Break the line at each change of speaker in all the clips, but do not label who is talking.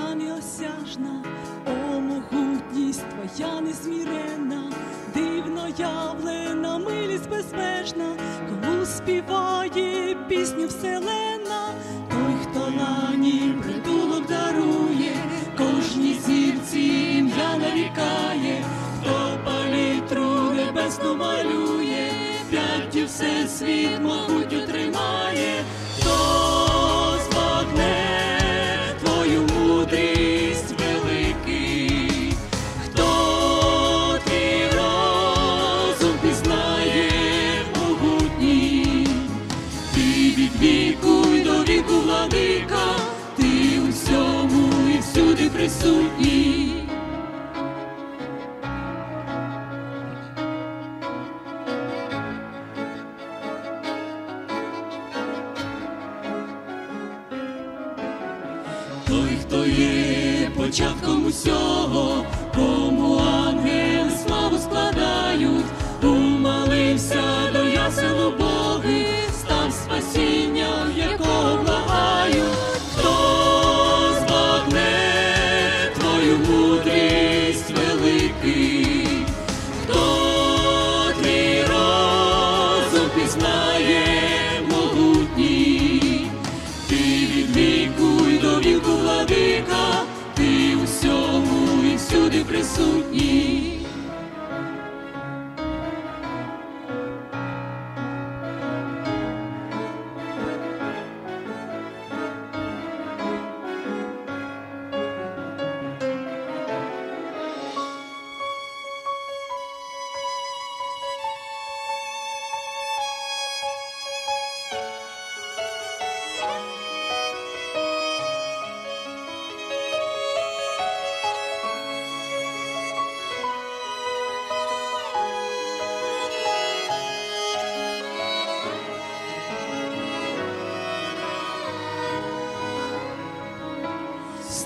неосяжна, о могутність твоя незмірена, дивно явлена, милість безмежна, кому співає пісню вселена, той, хто лані притулок дарує, кожній зірці ім'я нарікає, хто палітру небесну малює, п'яттю все світ могутню тримає, хто присутній. Той, хто є початком усього, пізнає могутній. Ти від віку й до віку владика, ти усьому і всюди присутній.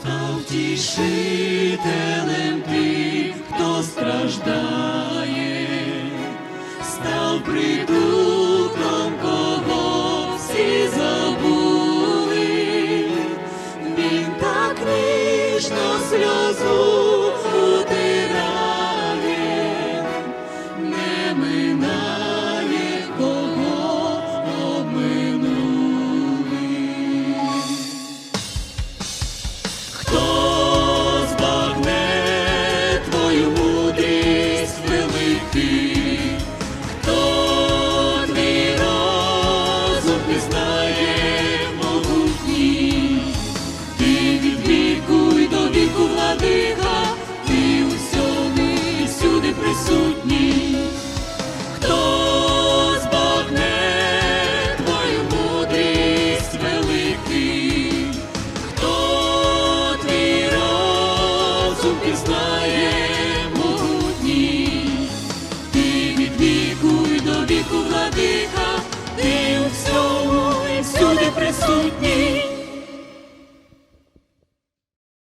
Став тішителем тих, хто страждає, став притулком, кого всі забули, він так ніжно сльозу suit me.